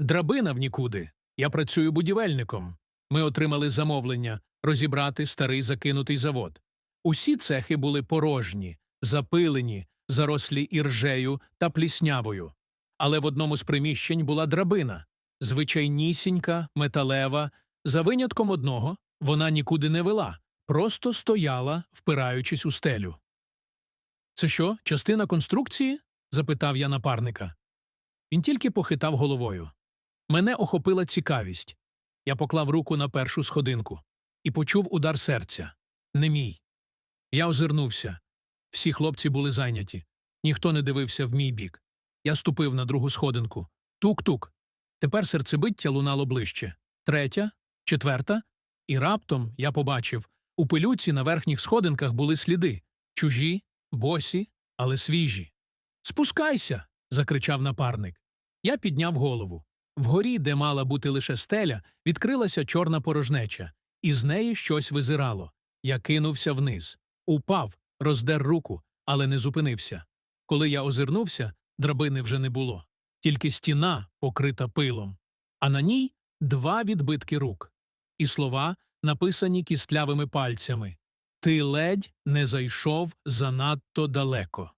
Драбина в нікуди. Я працюю будівельником. Ми отримали замовлення розібрати старий закинутий завод. Усі цехи були порожні, запилені, зарослі іржею та пліснявою. Але в одному з приміщень була драбина, звичайнісінька, металева. За винятком одного вона нікуди не вела, просто стояла, впираючись у стелю. Це що, частина конструкції? запитав я напарника. Він тільки похитав головою. Мене охопила цікавість. Я поклав руку на першу сходинку і почув удар серця. Не мій. Я озирнувся. Всі хлопці були зайняті. Ніхто не дивився в мій бік. Я ступив на другу сходинку. Тук-тук. Тепер серцебиття лунало ближче. Третя, четверта. І раптом я побачив у пилюці на верхніх сходинках були сліди чужі, босі, але свіжі. Спускайся. закричав напарник. Я підняв голову. Вгорі, де мала бути лише стеля, відкрилася чорна порожнеча, і з неї щось визирало. Я кинувся вниз. Упав, роздер руку, але не зупинився. Коли я озирнувся, драбини вже не було. Тільки стіна, покрита пилом. А на ній два відбитки рук. І слова, написані кістлявими пальцями. Ти ледь не зайшов занадто далеко.